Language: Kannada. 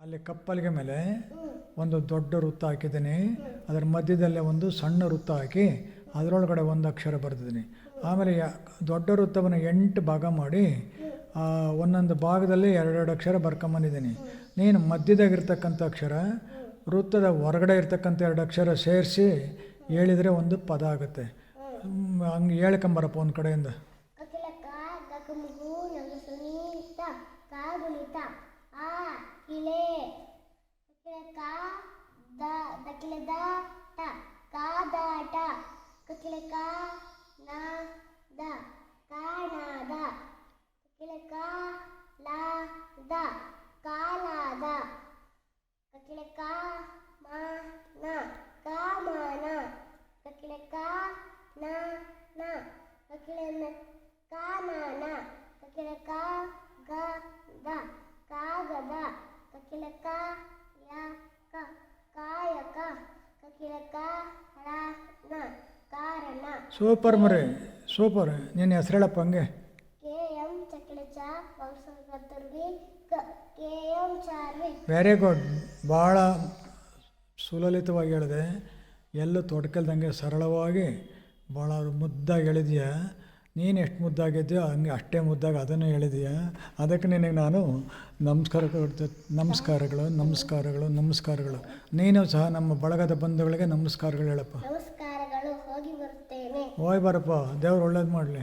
ಅಲ್ಲಿ ಕಪ್ಪಲಿಗೆ ಮೇಲೆ ಒಂದು ದೊಡ್ಡ ವೃತ್ತ ಹಾಕಿದ್ದೀನಿ. ಅದರ ಮಧ್ಯದಲ್ಲೇ ಒಂದು ಸಣ್ಣ ವೃತ್ತ ಹಾಕಿ ಅದರೊಳಗಡೆ ಒಂದು ಅಕ್ಷರ ಬರೆದಿದ್ದೀನಿ. ಆಮೇಲೆ ದೊಡ್ಡ ವೃತ್ತವನ್ನು ಎಂಟು ಭಾಗ ಮಾಡಿ ಒಂದೊಂದು ಭಾಗದಲ್ಲಿ ಎರಡೆರಡು ಅಕ್ಷರ ಬರ್ಕೊಂಬಂದಿದ್ದೀನಿ. ನೀನು ಮಧ್ಯದಾಗಿರ್ತಕ್ಕಂಥ ಅಕ್ಷರ, ವೃತ್ತದ ಹೊರಗಡೆ ಇರ್ತಕ್ಕಂಥ ಎರಡು ಅಕ್ಷರ ಸೇರಿಸಿ ಹೇಳಿದರೆ ಒಂದು ಪದ ಆಗುತ್ತೆ. ಹಂಗೆ ಹೇಳ್ಕೊಂಬರಪ್ಪ ಒಂದು ಕಡೆಯಿಂದ. ಕಕಿಲಕ ಗಕಮುಗು ನಗಸುನೀತ ಕಾಗುಣಿತ ಆ ಕಿಲೆ ಕಕಿಲಕ ದ ದಕಿಲದ ಟ ಕಾದಾಟ ಕಕಿಲಕ ನ ದ ಕಾಣಾದ ಕಕಿಲಕ ಲ ದ ಕಾಲಾದ ಕಕಿಲಕ ಮ ನ ಕಾಮಾನ ಕಕಿಲಕ ನ ನ ಕಕಿಲನ ಕಾನನ ಕಕಿಲಕ ಕಾಗದ ಕಕಿಲಕ ಯ ಕ ಕಾಯಕ ಕಕಿಲಕ ನ ಕಾರಣ. ಸೂಪರ್ ಮರಿ ಸೂಪರ್. ನಿನ್ನ ಹೆಸರು ಹೇಳಪ್ಪ ಹಂಗೆ. ಕೆ ಎಂ ಚಕಿಲಚ ವಂಶಗತರುಗಿ ಕ K M Charvi. Very good ಭಾಳ ಸುಲಲಿತವಾಗಿ ಹೇಳಿದೆ. ಎಲ್ಲೂ ತೊಡ್ಕಲ್ದಂಗೆ ಸರಳವಾಗಿ ಭಾಳ ಮುದ್ದಾಗಿ ಹೇಳಿದೀಯ? ನೀನು ಎಷ್ಟು ಮುದ್ದಾಗಿದ್ಯೋ ಹಂಗೆ ಅಷ್ಟೇ ಮುದ್ದಾಗ ಅದನ್ನು ಹೇಳಿದೀಯ. ಅದಕ್ಕೆ ನಿನಗೆ ನಾನು ನಮಸ್ಕಾರ ನಮಸ್ಕಾರಗಳು ನಮಸ್ಕಾರಗಳು ನಮಸ್ಕಾರಗಳು. ನೀನು ಸಹ ನಮ್ಮ ಬಳಗದ ಬಂಧುಗಳಿಗೆ ನಮಸ್ಕಾರಗಳು ಹೇಳಪ್ಪ. ಹೋಗಿ ಬರಪ್ಪ ದೇವ್ರು ಒಳ್ಳೇದು ಮಾಡಲಿ.